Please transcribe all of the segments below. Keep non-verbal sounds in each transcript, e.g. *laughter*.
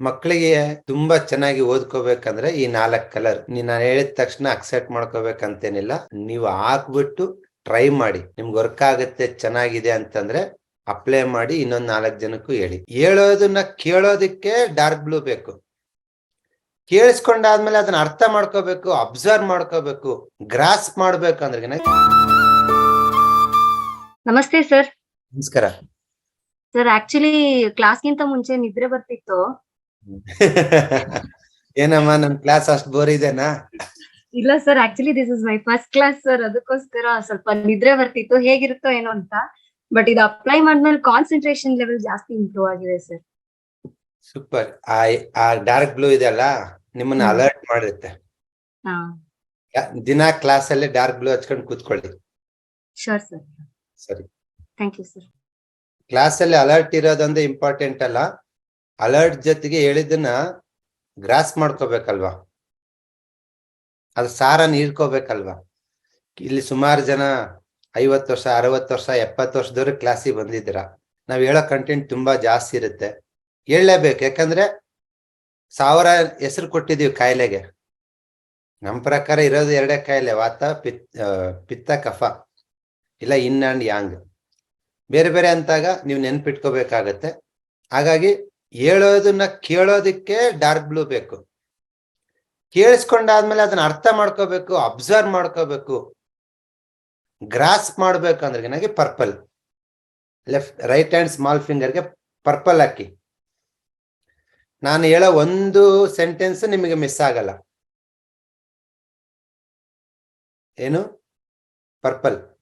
ಮಕ್ಕಳಿಗೆ ತುಂಬಾ ಚೆನ್ನಾಗಿ ಓದ್ಕೋಬೇಕಂದ್ರೆ ಈ ನಾಲ್ಕ್ ಕಲರ್. ನಾನು ಹೇಳಿದ ತಕ್ಷಣ ಅಕ್ಸೆಪ್ಟ್ ಮಾಡ್ಕೋಬೇಕಂತೇನಿಲ್ಲ. ನೀವು ಹಾಕ್ಬಿಟ್ಟು ಟ್ರೈ ಮಾಡಿ. ನಿಮ್ಗೆ ವರ್ಕ್ ಆಗುತ್ತೆ ಚೆನ್ನಾಗಿದೆ ಅಂತಂದ್ರೆ ಅಪ್ಲೈ ಮಾಡಿ ಇನ್ನೊಂದ್ ನಾಲ್ಕ್ ಜನಕ್ಕೂ ಹೇಳಿ. ಹೇಳೋದನ್ನ ಕೇಳೋದಕ್ಕೆ ಡಾರ್ಕ್ ಬ್ಲೂ ಬೇಕು. ಕೇಳಿಸ್ಕೊಂಡಾದ್ಮೇಲೆ ಅದನ್ನ ಅರ್ಥ ಮಾಡ್ಕೋಬೇಕು ಅಬ್ಸರ್ವ್ ಮಾಡ್ಕೋಬೇಕು ಗ್ರಾಸ್ ಮಾಡ್ಬೇಕು ಅಂದ್ರೆ ನಮಸ್ತೆ ಸರ್. ನಮಸ್ಕಾರ. ಸರ್ ಆಕ್ಚುಲಿ ಕ್ಲಾಸ್ಗಿಂತ ಮುಂಚೆ ನಿದ್ರೆ ಬರ್ತಿತ್ತು. *laughs* ಏನಮ್ಮ ನನ್ ಕ್ಲಾಸ್ ಅಷ್ಟ್ ಬೋರ್ ಇದೆನಾ? ಇಲ್ಲ sir actually this is my first class sir ಅದಕ್ಕೋಸ್ಕರ ಸ್ವಲ್ಪ ನಿದ್ರೆ ಬರ್ತಿತ್ತು. ಹೇಗಿರುತ್ತೋ ಏನೋ ಅಂತ. ಬಟ್ ಇದು ಅಪ್ಲೈ ಮಾಡಿದ್ಮೇಲೆ ಕಾನ್ಸಂಟ್ರೇಷನ್ ಲೆವೆಲ್ ಜಾಸ್ತಿ ಇಂಪ್ರೂವ್ ಆಗಿದೆ ಸರ್ ಸೂಪರ್ ಆ ಆ ಡಾರ್ಕ್ ಬ್ಲೂ ಇದೆಯಲ್ಲ ನಿಮ್ಮನ್ನ ಅಲರ್ಟ್ ಮಾಡುತ್ತೆ ದಿನ ಕ್ಲಾಸ್ ಅಲ್ಲಿ ಡಾರ್ಕ್ ಬ್ಲೂ ಹಚ್ಕೊಂಡು ಕೂತ್ಕೊಳ್ಳಿ. ಶೋರ್ ಸರ್ ಸರಿ. ಥ್ಯಾಂಕ್ ಯು ಸರ್ ಕ್ಲಾಸ್ ಅಲ್ಲಿ ಅಲರ್ಟ್ ಇರೋದೊಂದೇ ಇಂಪಾರ್ಟೆಂಟ್ ಅಲ್ಲ. ಅಲರ್ಟ್ ಜೊತೆಗೆ ಹೇಳಿದ್ದನ್ನ ಗ್ರಾಸ್ ಮಾಡ್ಕೋಬೇಕಲ್ವಾ? ಅದು ಸಾರನ್ನ ಹೀರ್ಕೋಬೇಕಲ್ವಾ ಇಲ್ಲಿ ಸುಮಾರು ಜನ ಐವತ್ತು ವರ್ಷ, ಅರವತ್ತು ವರ್ಷ, ಎಪ್ಪತ್ತು ವರ್ಷದವ್ರು ಕ್ಲಾಸಿಗೆ ಬಂದಿದ್ದೀರಾ? ನಾವು ಹೇಳೋ ಕಂಟೆಂಟ್ ತುಂಬಾ ಜಾಸ್ತಿ ಇರುತ್ತೆ. ಹೇಳಲೇಬೇಕು, ಯಾಕಂದ್ರೆ ಸಾವಿರ ಹೆಸರು ಕೊಟ್ಟಿದೀವಿ ಕಾಯಿಲೆಗೆ. ನಮ್ಮ ಪ್ರಕಾರ ಇರೋದು ಎರಡೇ ಕಾಯಿಲೆ, ವಾತ, ಪಿತ್ ಪಿತ್ತ, ಕಫ. ಇಲ್ಲ ಇನ್ ಆ್ಯಂಡ್ ಯಾಂಗ್ ಬೇರೆ ಬೇರೆ ಅಂತಾಗ ನೀವು ನೆನ್ಪಿಟ್ಕೋಬೇಕಾಗತ್ತೆ. ಹಾಗಾಗಿ ಹೇಳೋದನ್ನ ಕೇಳೋದಕ್ಕೆ ಡಾರ್ಕ್ ಬ್ಲೂ ಬೇಕು. ಕೇಳಿಸ್ಕೊಂಡಾದ್ಮೇಲೆ ಅದನ್ನ ಅರ್ಥ ಮಾಡ್ಕೋಬೇಕು ಅಬ್ಸರ್ವ್ ಮಾಡ್ಕೋಬೇಕು. ಗ್ರಾಸ್ ಮಾಡ್ಬೇಕು ಅಂದ್ರೆ ನನಗೆ purple left right hand small ಫಿಂಗರ್ಗೆ purple ಹಾಕಿ. ನಾನು ಹೇಳೋ ಒಂದು ಸೆಂಟೆನ್ಸ್ ನಿಮಗೆ ಮಿಸ್ ಆಗಲ್ಲ. ಏನು? ಪರ್ಪಲ್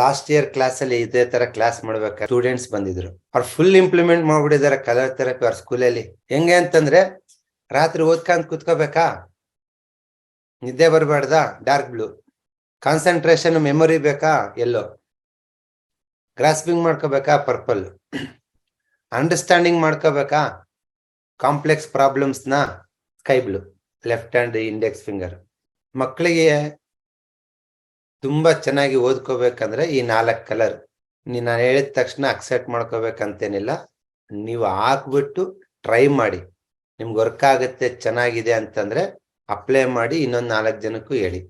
ಲಾಸ್ಟ್ ಇಯರ್ ಕ್ಲಾಸ್ ಅಲ್ಲಿ ಇದೇ ತರ ಕ್ಲಾಸ್ ಮಾಡ್ಬೇಕಾದ್ರೆ ಸ್ಟೂಡೆಂಟ್ಸ್ ಬಂದಿದ್ರು. ಅವ್ರು ಫುಲ್ ಇಂಪ್ಲಿಮೆಂಟ್ ಮಾಡ್ಬಿಟ್ಟಿದ್ದಾರೆ ಕಲರ್ ಥೆರಪಿ ಅವ್ರ ಸ್ಕೂಲಲ್ಲಿ ಹೆಂಗೆ ಅಂತಂದ್ರೆ ರಾತ್ರಿ ಓದ್ಕೊಂಡ್ ಕುತ್ಕೋಬೇಕಾ? ನಿದ್ದೆ ಬರಬಾರ್ದ? ಡಾರ್ಕ್ ಬ್ಲೂ ಕಾನ್ಸಂಟ್ರೇಷನ್ ಮೆಮೊರಿ ಬೇಕಾ? ಎಲ್ಲೋ ಗ್ರಾಸ್ಪಿಂಗ್ ಮಾಡ್ಕೋಬೇಕಾ? ಪರ್ಪಲ್ ಅಂಡರ್ಸ್ಟ್ಯಾಂಡಿಂಗ್ ಮಾಡ್ಕೋಬೇಕಾ? Complex ಪ್ರಾಬ್ಲಮ್ಸ್ನ sky blue left hand index finger ಮಕ್ಕಳಿಗೆ ತುಂಬಾ ಚೆನ್ನಾಗಿ ಓದ್ಕೋಬೇಕಂದ್ರೆ ಈ ನಾಲ್ಕು ಕಲರ್. ನಾನು ಹೇಳಿದ ತಕ್ಷಣ ಅಕ್ಸೆಪ್ಟ್ ಮಾಡ್ಕೋಬೇಕಂತೇನಿಲ್ಲ. ನೀವು ಹಾಕ್ಬಿಟ್ಟು ಟ್ರೈ ಮಾಡಿ. ನಿಮ್ಗೆ ವರ್ಕ್ ಆಗುತ್ತೆ, ಚೆನ್ನಾಗಿದೆ ಅಂತಂದ್ರೆ ಅಪ್ಲೈ ಮಾಡಿ ಇನ್ನೊಂದು ನಾಲ್ಕು ಜನಕ್ಕೂ ಹೇಳಿ.